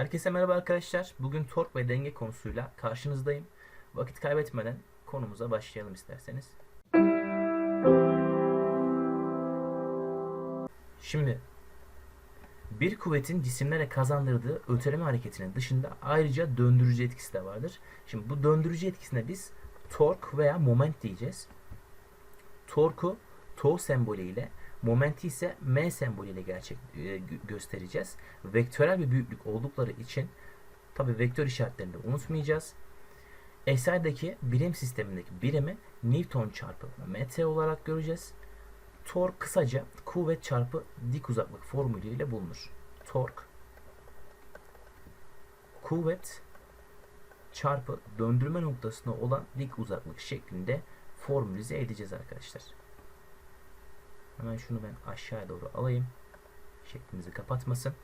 Herkese merhaba arkadaşlar. Bugün tork ve denge konusuyla karşınızdayım. Vakit kaybetmeden konumuza başlayalım isterseniz. Şimdi bir kuvvetin cisimlere kazandırdığı öteleme hareketinin dışında ayrıca döndürücü etkisi de vardır. Şimdi bu döndürücü etkisine biz tork veya moment diyeceğiz. Torku Tau sembolü ile momenti ise M sembolü ile gerçek e, gö- göstereceğiz. Vektörel bir büyüklük oldukları için tabi vektör işaretlerini de unutmayacağız. SI'deki birim sistemindeki birimi Newton çarpı metre olarak göreceğiz. Tork kısaca kuvvet çarpı dik uzaklık formülüyle bulunur. Tork kuvvet çarpı döndürme noktasına olan dik uzaklık şeklinde formülize edeceğiz arkadaşlar. Hemen şunu ben aşağıya doğru alayım. Şeklimizi kapatmasın.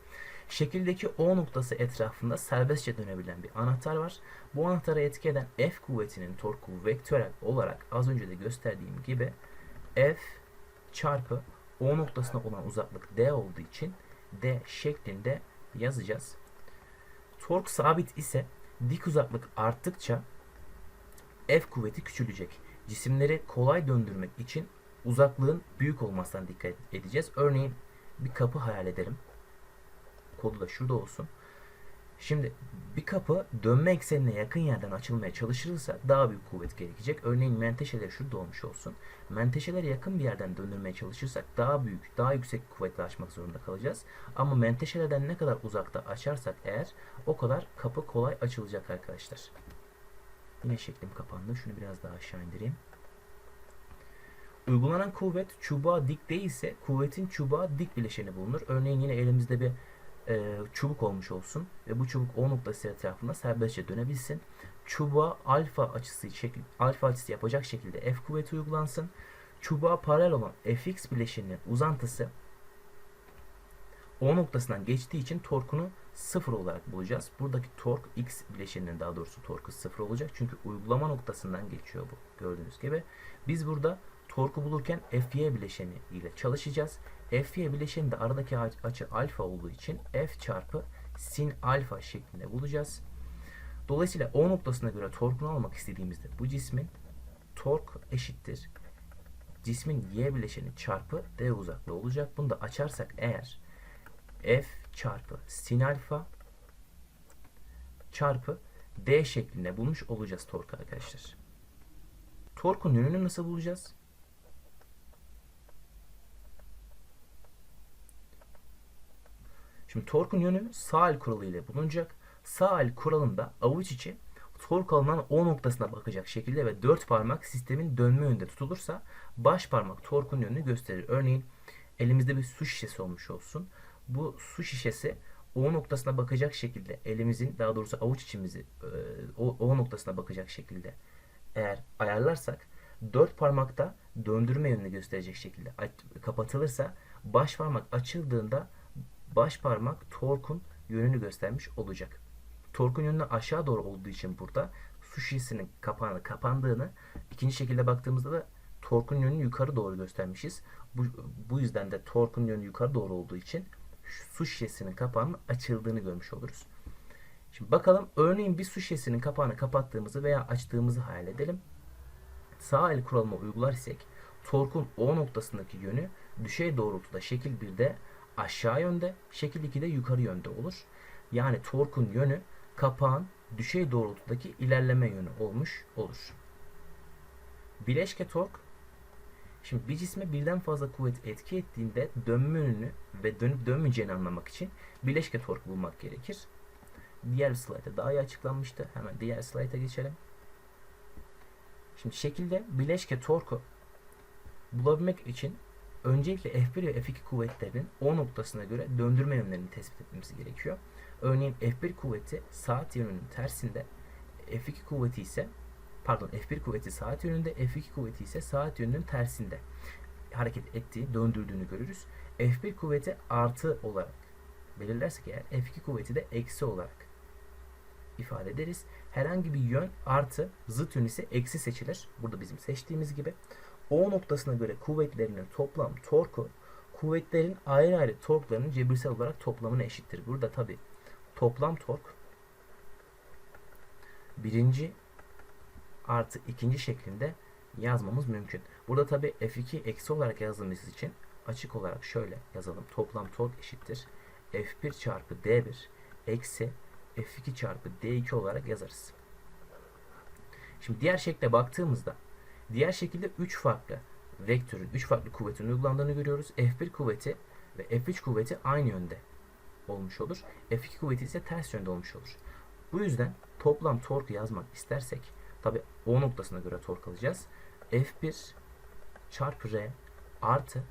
Şekildeki O noktası etrafında serbestçe dönebilen bir anahtar var. Bu anahtara etki eden F kuvvetinin torku vektörel olarak az önce de gösterdiğim gibi F çarpı O noktasına olan uzaklık D olduğu için D şeklinde yazacağız. Tork sabit ise dik uzaklık arttıkça F kuvveti küçülecek. Cisimleri kolay döndürmek için uzaklığın büyük olmasından dikkat edeceğiz. Örneğin bir kapı hayal edelim. Kodu da şurada olsun. Şimdi bir kapı dönme eksenine yakın yerden açılmaya çalışılırsa daha büyük kuvvet gerekecek. Örneğin menteşeler şurada olmuş olsun. Menteşelere yakın bir yerden döndürmeye çalışırsak daha büyük, daha yüksek kuvvetle açmak zorunda kalacağız. Ama menteşelerden ne kadar uzakta açarsak eğer o kadar kapı kolay açılacak arkadaşlar. Yine şeklim kapandı. Şunu biraz daha aşağı indireyim. Uygulanan kuvvet çubuğa dik değilse kuvvetin çubuğa dik bileşeni bulunur. Örneğin yine elimizde bir e, çubuk olmuş olsun ve bu çubuk O noktası etrafında serbestçe dönebilsin. Çubuğa alfa açısı şekil, alfa açısı yapacak şekilde F kuvveti uygulansın. Çubuğa paralel olan Fx bileşeninin uzantısı O noktasından geçtiği için torkunu sıfır olarak bulacağız. Buradaki tork X bileşeninin daha doğrusu torku sıfır olacak. Çünkü uygulama noktasından geçiyor bu gördüğünüz gibi. Biz burada torku bulurken Fy bileşeni ile çalışacağız. Fy bileşeni de aradaki açı alfa olduğu için F çarpı sin alfa şeklinde bulacağız. Dolayısıyla O noktasına göre torkunu almak istediğimizde bu cismin tork eşittir. Cismin Y bileşeni çarpı D uzaklığı olacak. Bunu da açarsak eğer F çarpı sin alfa çarpı D şeklinde bulmuş olacağız tork arkadaşlar. Torkun yönünü nasıl bulacağız? Şimdi torkun yönü sağ el kuralı ile bulunacak. Sağ el kuralında avuç içi tork alınan O noktasına bakacak şekilde ve dört parmak sistemin dönme yönünde tutulursa baş parmak torkun yönünü gösterir. Örneğin elimizde bir su şişesi olmuş olsun. Bu su şişesi O noktasına bakacak şekilde elimizin daha doğrusu avuç içimizi e, o, o noktasına bakacak şekilde eğer ayarlarsak dört parmakta döndürme yönünü gösterecek şekilde kapatılırsa baş parmak açıldığında baş parmak torkun yönünü göstermiş olacak. Torkun yönü aşağı doğru olduğu için burada su şişesinin kapağını kapandığını ikinci şekilde baktığımızda da torkun yönünü yukarı doğru göstermişiz. Bu, bu yüzden de torkun yönü yukarı doğru olduğu için su şişesinin kapağının açıldığını görmüş oluruz. Şimdi bakalım örneğin bir su şişesinin kapağını kapattığımızı veya açtığımızı hayal edelim. Sağ el kuralımı uygular isek torkun O noktasındaki yönü düşey doğrultuda şekil 1'de aşağı yönde, şekil 2'de yukarı yönde olur. Yani torkun yönü kapağın düşey doğrultudaki ilerleme yönü olmuş olur. Bileşke tork Şimdi bir cisme birden fazla kuvvet etki ettiğinde dönme yönünü ve dönüp dönmeyeceğini anlamak için bileşke tork bulmak gerekir. Diğer bir slayta daha iyi açıklanmıştı. Hemen diğer slayta geçelim. Şimdi şekilde bileşke torku bulabilmek için öncelikle F1 ve F2 kuvvetlerinin O noktasına göre döndürme yönlerini tespit etmemiz gerekiyor. Örneğin F1 kuvveti saat yönünün tersinde, F2 kuvveti ise pardon F1 kuvveti saat yönünde, F2 kuvveti ise saat yönünün tersinde hareket ettiği, döndürdüğünü görürüz. F1 kuvveti artı olarak belirlersek eğer F2 kuvveti de eksi olarak ifade ederiz. Herhangi bir yön artı, zıt yön ise eksi seçilir. Burada bizim seçtiğimiz gibi. O noktasına göre kuvvetlerinin toplam torku kuvvetlerin ayrı ayrı torklarının cebirsel olarak toplamına eşittir. Burada tabi toplam tork birinci artı ikinci şeklinde yazmamız mümkün. Burada tabi F2 eksi olarak yazdığımız için açık olarak şöyle yazalım. Toplam tork eşittir. F1 çarpı D1 eksi F2 çarpı D2 olarak yazarız. Şimdi diğer şekle baktığımızda diğer şekilde 3 farklı vektörün, 3 farklı kuvvetin uygulandığını görüyoruz. F1 kuvveti ve F3 kuvveti aynı yönde olmuş olur. F2 kuvveti ise ters yönde olmuş olur. Bu yüzden toplam torku yazmak istersek tabi O noktasına göre tork alacağız. F1 çarpı R artı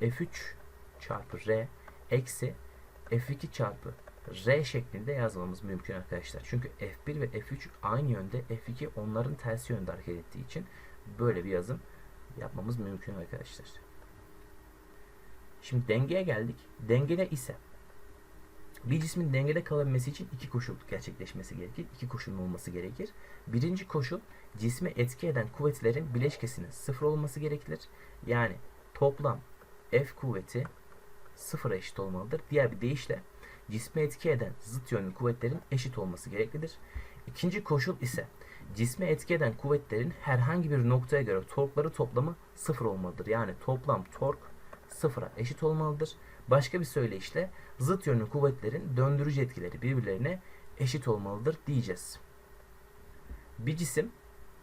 F3 çarpı R eksi F2 çarpı R şeklinde yazmamız mümkün arkadaşlar. Çünkü F1 ve F3 aynı yönde, F2 onların tersi yönde hareket ettiği için böyle bir yazım yapmamız mümkün arkadaşlar. Şimdi dengeye geldik. Dengede ise bir cismin dengede kalabilmesi için iki koşul gerçekleşmesi gerekir. İki koşulun olması gerekir. Birinci koşul cisme etki eden kuvvetlerin bileşkesinin sıfır olması gerekir. Yani toplam F kuvveti sıfıra eşit olmalıdır. Diğer bir deyişle cisme etki eden zıt yönlü kuvvetlerin eşit olması gereklidir. İkinci koşul ise cisme etki eden kuvvetlerin herhangi bir noktaya göre torkları toplamı sıfır olmalıdır. Yani toplam tork sıfıra eşit olmalıdır. Başka bir söyleyişle zıt yönlü kuvvetlerin döndürücü etkileri birbirlerine eşit olmalıdır diyeceğiz. Bir cisim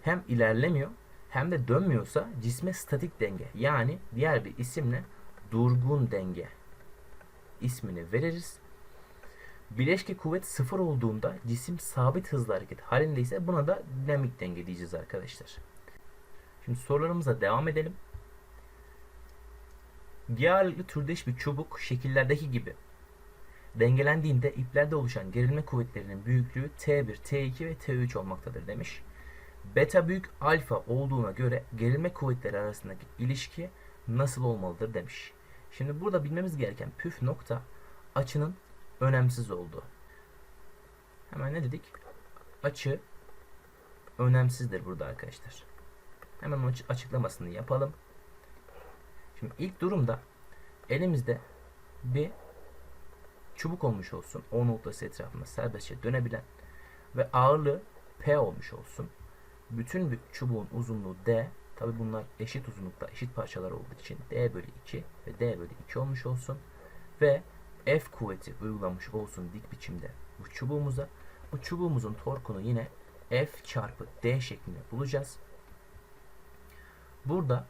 hem ilerlemiyor hem de dönmüyorsa cisme statik denge yani diğer bir isimle durgun denge ismini veririz. Bileşke kuvvet sıfır olduğunda cisim sabit hızlı hareket halindeyse buna da dinamik denge diyeceğiz arkadaşlar. Şimdi sorularımıza devam edelim. G ağırlıklı türdeş bir çubuk şekillerdeki gibi dengelendiğinde iplerde oluşan gerilme kuvvetlerinin büyüklüğü T1, T2 ve T3 olmaktadır demiş. Beta büyük alfa olduğuna göre gerilme kuvvetleri arasındaki ilişki nasıl olmalıdır demiş. Şimdi burada bilmemiz gereken püf nokta açının önemsiz olduğu. Hemen ne dedik? Açı önemsizdir burada arkadaşlar. Hemen açıklamasını yapalım. Şimdi ilk durumda elimizde bir çubuk olmuş olsun. O noktası etrafında serbestçe dönebilen ve ağırlığı P olmuş olsun. Bütün bir çubuğun uzunluğu D. Tabi bunlar eşit uzunlukta eşit parçalar olduğu için D bölü 2 ve D bölü 2 olmuş olsun. Ve F kuvveti uygulamış olsun dik biçimde bu çubuğumuza. Bu çubuğumuzun torkunu yine F çarpı D şeklinde bulacağız. Burada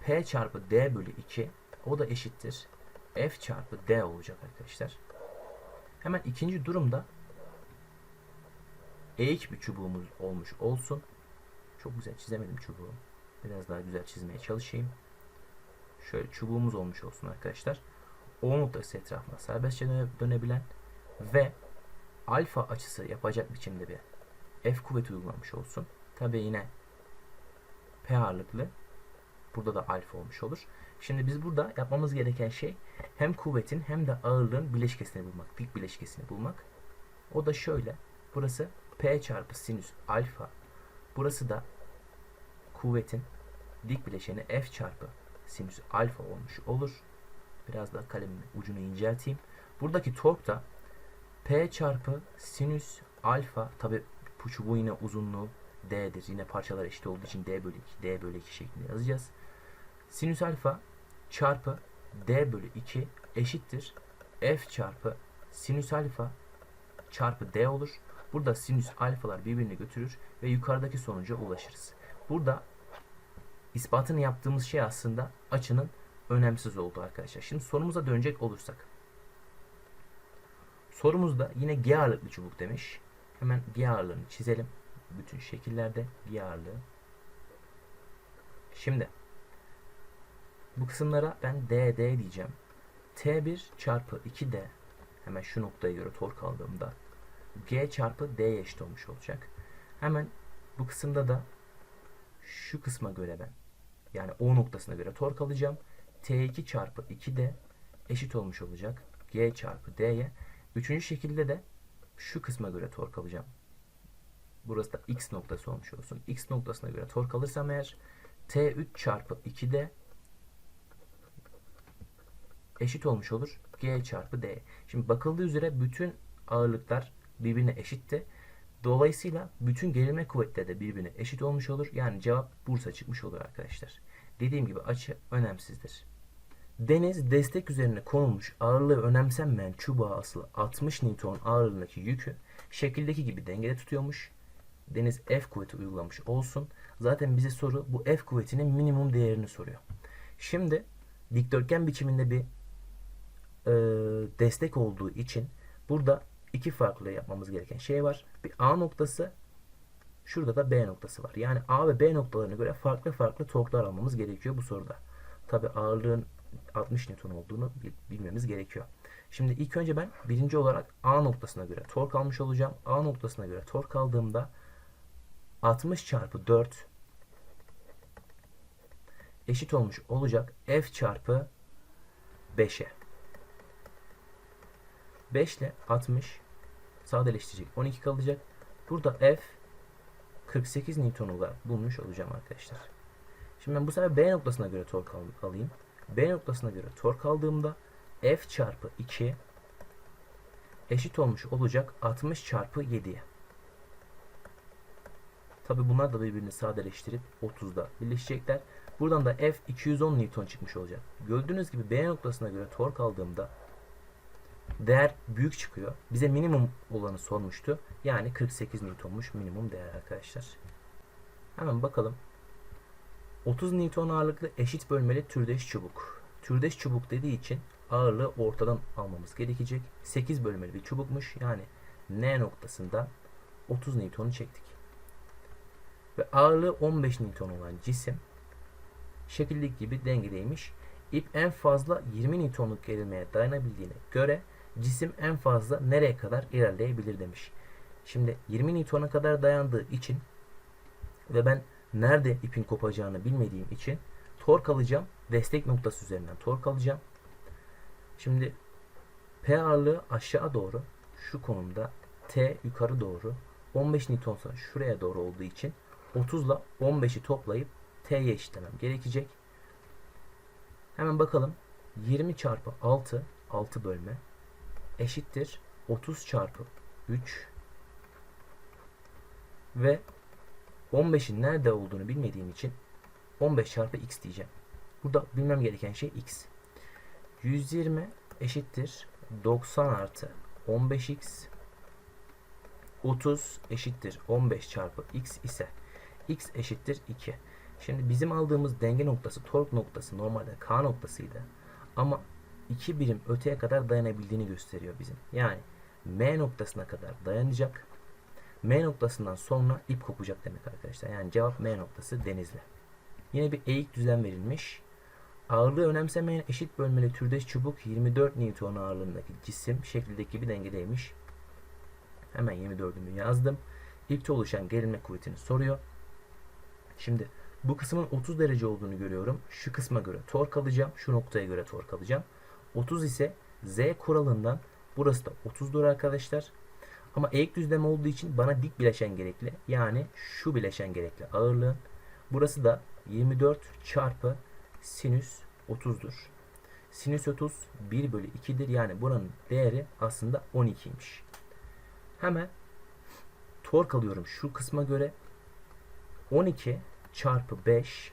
P çarpı D bölü 2 o da eşittir. F çarpı D olacak arkadaşlar. Hemen ikinci durumda eğik bir çubuğumuz olmuş olsun. Çok güzel çizemedim çubuğu. Biraz daha güzel çizmeye çalışayım. Şöyle çubuğumuz olmuş olsun arkadaşlar. O noktası etrafında serbestçe dönebilen ve alfa açısı yapacak biçimde bir F kuvveti uygulanmış olsun. Tabi yine P ağırlıklı. Burada da alfa olmuş olur. Şimdi biz burada yapmamız gereken şey hem kuvvetin hem de ağırlığın bileşkesini bulmak. Dik bileşkesini bulmak. O da şöyle. Burası P çarpı sinüs alfa. Burası da kuvvetin dik bileşeni F çarpı sinüs alfa olmuş olur. Biraz daha kalemin ucunu incelteyim. Buradaki tork da P çarpı sinüs alfa tabi bu çubuğun yine uzunluğu D'dir. Yine parçalar eşit olduğu için D bölü 2, D bölü 2 şeklinde yazacağız. Sinüs alfa çarpı D bölü 2 eşittir. F çarpı sinüs alfa çarpı D olur. Burada sinüs alfalar birbirini götürür ve yukarıdaki sonuca ulaşırız. Burada ispatını yaptığımız şey aslında açının önemsiz olduğu arkadaşlar. Şimdi sorumuza dönecek olursak. Sorumuzda yine G ağırlıklı çubuk demiş. Hemen G ağırlığını çizelim. Bütün şekillerde G ağırlığı. Şimdi bu kısımlara ben DD diyeceğim. T1 çarpı 2D hemen şu noktaya göre tork aldığımda G çarpı D eşit olmuş olacak. Hemen bu kısımda da şu kısma göre ben yani O noktasına göre tork alacağım. T2 çarpı 2D eşit olmuş olacak. G çarpı D'ye. Üçüncü şekilde de şu kısma göre tork alacağım. Burası da X noktası olmuş olsun. X noktasına göre tork alırsam eğer T3 çarpı 2D eşit olmuş olur. G çarpı D. Şimdi bakıldığı üzere bütün ağırlıklar birbirine eşitti. Dolayısıyla bütün gerilme kuvvetleri de birbirine eşit olmuş olur. Yani cevap Bursa çıkmış olur arkadaşlar. Dediğim gibi açı önemsizdir. Deniz destek üzerine konulmuş ağırlığı önemsenmeyen çubuğa asılı 60 Newton ağırlığındaki yükü şekildeki gibi dengede tutuyormuş. Deniz F kuvveti uygulamış olsun. Zaten bize soru bu F kuvvetinin minimum değerini soruyor. Şimdi dikdörtgen biçiminde bir e, destek olduğu için burada iki farklı yapmamız gereken şey var. Bir A noktası şurada da B noktası var. Yani A ve B noktalarına göre farklı farklı torklar almamız gerekiyor bu soruda. Tabi ağırlığın 60 Newton olduğunu bilmemiz gerekiyor. Şimdi ilk önce ben birinci olarak A noktasına göre tork almış olacağım. A noktasına göre tork aldığımda 60 çarpı 4 eşit olmuş olacak F çarpı 5'e. 5 ile 60 sadeleştirecek. 12 kalacak. Burada F 48 Newton olarak bulmuş olacağım arkadaşlar. Şimdi ben bu sefer B noktasına göre tork al- alayım. B noktasına göre tork aldığımda F çarpı 2 eşit olmuş olacak 60 çarpı 7'ye. Tabi bunlar da birbirini sadeleştirip 30'da birleşecekler. Buradan da F 210 Newton çıkmış olacak. Gördüğünüz gibi B noktasına göre tork aldığımda değer büyük çıkıyor. Bize minimum olanı sormuştu. Yani 48 Newton'muş minimum değer arkadaşlar. Hemen bakalım. 30 Newton ağırlıklı eşit bölmeli türdeş çubuk. Türdeş çubuk dediği için ağırlığı ortadan almamız gerekecek. 8 bölmeli bir çubukmuş. Yani N noktasından 30 Newton'u çektik. Ve ağırlığı 15 Newton olan cisim şekildeki gibi dengedeymiş. İp en fazla 20 Newton'luk gerilmeye dayanabildiğine göre cisim en fazla nereye kadar ilerleyebilir demiş. Şimdi 20 Newton'a kadar dayandığı için ve ben nerede ipin kopacağını bilmediğim için tork alacağım. Destek noktası üzerinden tork alacağım. Şimdi P ağırlığı aşağı doğru şu konumda T yukarı doğru 15 Newton şuraya doğru olduğu için 30 ile 15'i toplayıp T'ye eşitlemem gerekecek. Hemen bakalım. 20 çarpı 6 6 bölme eşittir 30 çarpı 3 ve 15'in nerede olduğunu bilmediğim için 15 çarpı x diyeceğim. Burada bilmem gereken şey x. 120 eşittir 90 artı 15x 30 eşittir 15 çarpı x ise x eşittir 2. Şimdi bizim aldığımız denge noktası tork noktası normalde K noktasıydı. Ama 2 birim öteye kadar dayanabildiğini gösteriyor bizim. Yani M noktasına kadar dayanacak. M noktasından sonra ip kopacak demek arkadaşlar. Yani cevap M noktası denizli. Yine bir eğik düzen verilmiş. Ağırlığı önemsemeyen eşit bölmeli türdeş çubuk 24 Newton ağırlığındaki cisim şekildeki bir dengedeymiş. Hemen 24'ümü yazdım. İpte oluşan gerilme kuvvetini soruyor. Şimdi bu kısmın 30 derece olduğunu görüyorum. Şu kısma göre tork alacağım. Şu noktaya göre tork alacağım. 30 ise Z kuralından burası da 30'dur arkadaşlar. Ama eğik düzlem olduğu için bana dik bileşen gerekli. Yani şu bileşen gerekli ağırlığın. Burası da 24 çarpı sinüs 30'dur. Sinüs 30 1 bölü 2'dir. Yani buranın değeri aslında 12'ymiş. Hemen tork alıyorum şu kısma göre. 12 çarpı 5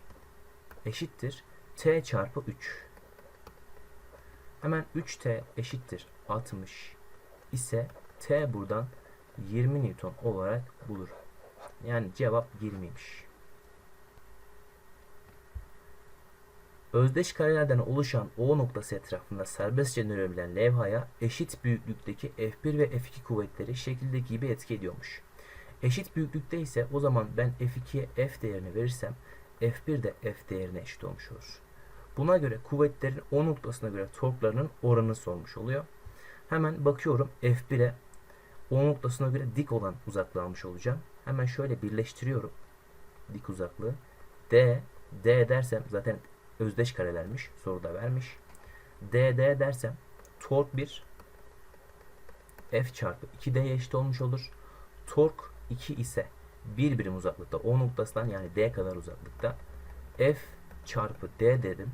eşittir t çarpı 3. Hemen 3t eşittir 60 ise t buradan 20 Newton olarak bulur. Yani cevap 20'ymiş. Özdeş karelerden oluşan O noktası etrafında serbestçe dönebilen levhaya eşit büyüklükteki F1 ve F2 kuvvetleri şekildeki gibi etki ediyormuş. Eşit büyüklükte ise o zaman ben F2'ye F değerini verirsem F1 de F değerine eşit olmuş olur. Buna göre kuvvetlerin O noktasına göre torklarının oranını sormuş oluyor. Hemen bakıyorum F1'e O noktasına göre dik olan uzaklığı almış olacağım. Hemen şöyle birleştiriyorum. Dik uzaklığı. D, D dersem zaten özdeş karelermiş. Soruda vermiş. D, D dersem tork 1 F çarpı 2D'ye eşit olmuş olur. Tork 2 ise bir birim uzaklıkta O noktasından yani D kadar uzaklıkta F çarpı D dedim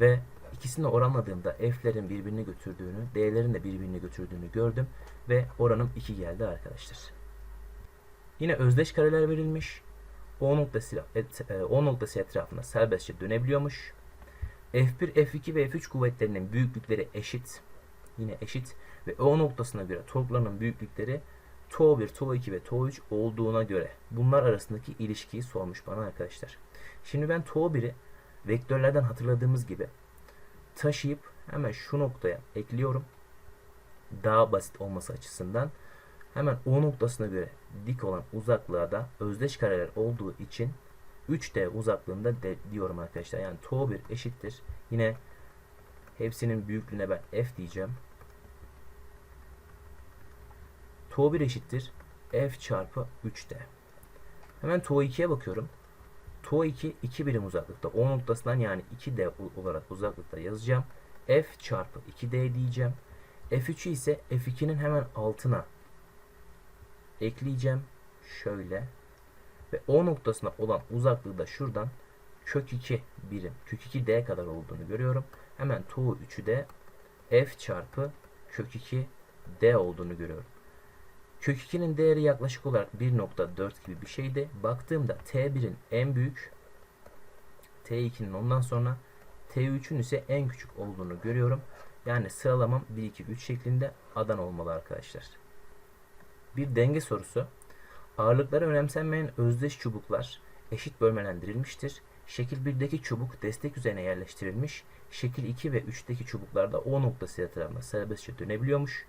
ve ikisini oranladığımda F'lerin birbirini götürdüğünü, D'lerin de birbirini götürdüğünü gördüm. ve oranım 2 geldi arkadaşlar. Yine özdeş kareler verilmiş. O noktası, et, e, o noktası etrafında serbestçe dönebiliyormuş. F1, F2 ve F3 kuvvetlerinin büyüklükleri eşit. Yine eşit. Ve O noktasına göre torklarının büyüklükleri TO1, TO2 ve TO3 olduğuna göre bunlar arasındaki ilişkiyi sormuş bana arkadaşlar. Şimdi ben TO1'i vektörlerden hatırladığımız gibi taşıyıp hemen şu noktaya ekliyorum. Daha basit olması açısından hemen O noktasına göre dik olan uzaklığa da özdeş kareler olduğu için 3D uzaklığında de diyorum arkadaşlar. Yani TO1 eşittir. Yine hepsinin büyüklüğüne ben F diyeceğim. TO1 eşittir. F çarpı 3D. Hemen TO2'ye bakıyorum. TO2 2 birim uzaklıkta. O noktasından yani 2D olarak uzaklıkta yazacağım. F çarpı 2D diyeceğim. F3'ü ise F2'nin hemen altına ekleyeceğim. Şöyle. Ve O noktasına olan uzaklığı da şuradan kök 2 birim, kök 2D kadar olduğunu görüyorum. Hemen TO3'ü de F çarpı kök 2 D olduğunu görüyorum. Kök 2'nin değeri yaklaşık olarak 1.4 gibi bir şeydi. Baktığımda T1'in en büyük, T2'nin ondan sonra T3'ün ise en küçük olduğunu görüyorum. Yani sıralamam 1, 2, 3 şeklinde adan olmalı arkadaşlar. Bir denge sorusu. Ağırlıkları önemsenmeyen özdeş çubuklar eşit bölmelendirilmiştir. Şekil 1'deki çubuk destek üzerine yerleştirilmiş. Şekil 2 ve 3'teki çubuklarda O noktası etrafında serbestçe dönebiliyormuş.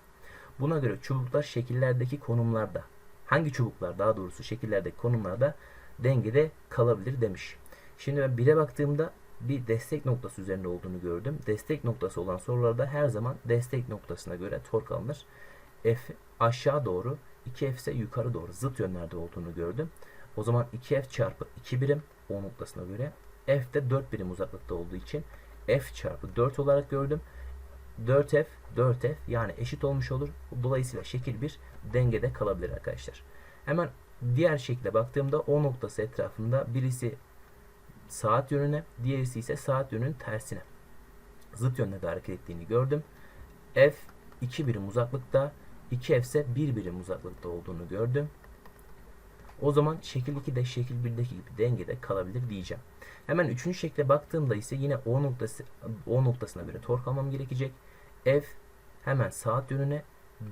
Buna göre çubuklar şekillerdeki konumlarda hangi çubuklar daha doğrusu şekillerdeki konumlarda dengede kalabilir demiş. Şimdi ben 1'e baktığımda bir destek noktası üzerinde olduğunu gördüm. Destek noktası olan sorularda her zaman destek noktasına göre tork alınır. F aşağı doğru 2F ise yukarı doğru zıt yönlerde olduğunu gördüm. O zaman 2F çarpı 2 birim O noktasına göre F de 4 birim uzaklıkta olduğu için F çarpı 4 olarak gördüm. 4F 4F yani eşit olmuş olur. Dolayısıyla şekil 1 dengede kalabilir arkadaşlar. Hemen diğer şekle baktığımda O noktası etrafında birisi saat yönüne, diğerisi ise saat yönünün tersine. Zıt yönde hareket ettiğini gördüm. F 2 birim uzaklıkta, 2F ise 1 birim uzaklıkta olduğunu gördüm. O zaman şekil 2 de şekil 1'deki gibi dengede kalabilir diyeceğim. Hemen üçüncü şekle baktığımda ise yine O noktası O noktasına göre tork almam gerekecek. F hemen saat yönüne,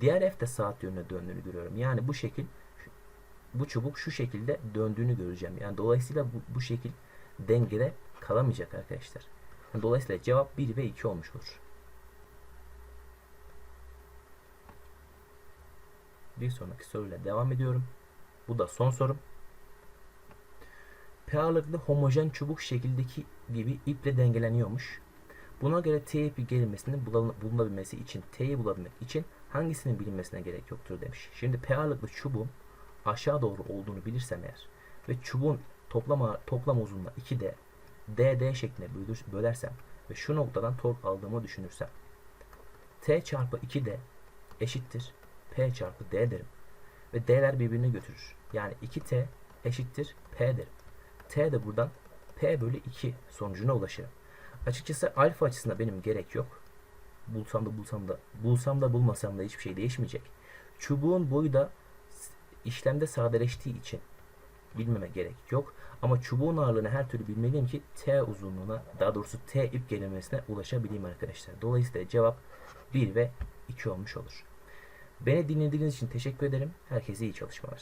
diğer F de saat yönüne döndüğünü görüyorum. Yani bu şekil bu çubuk şu şekilde döndüğünü göreceğim. Yani dolayısıyla bu, bu şekil dengede kalamayacak arkadaşlar. Dolayısıyla cevap 1 ve 2 olmuş olur. Bir sonraki soruyla devam ediyorum. Bu da son sorum. P ağırlıklı homojen çubuk şekildeki gibi iple dengeleniyormuş. Buna göre T ipi gerilmesinin bulunabilmesi için T'yi bulabilmek için hangisinin bilinmesine gerek yoktur demiş. Şimdi P ağırlıklı çubuğun aşağı doğru olduğunu bilirsem eğer ve çubuğun toplam, toplam uzunluğu 2D DD şeklinde bölersem ve şu noktadan tork aldığımı düşünürsem T çarpı 2D eşittir P çarpı D derim. Ve D'ler birbirini götürür. Yani 2T eşittir P derim. T de buradan P bölü 2 sonucuna ulaşırım. Açıkçası alfa açısında benim gerek yok. Bulsam da bulsam da bulsam da bulmasam da hiçbir şey değişmeyecek. Çubuğun boyu da işlemde sadeleştiği için bilmeme gerek yok. Ama çubuğun ağırlığını her türlü bilmeliyim ki T uzunluğuna daha doğrusu T ip gerilmesine ulaşabileyim arkadaşlar. Dolayısıyla cevap 1 ve 2 olmuş olur. Beni dinlediğiniz için teşekkür ederim. Herkese iyi çalışmalar.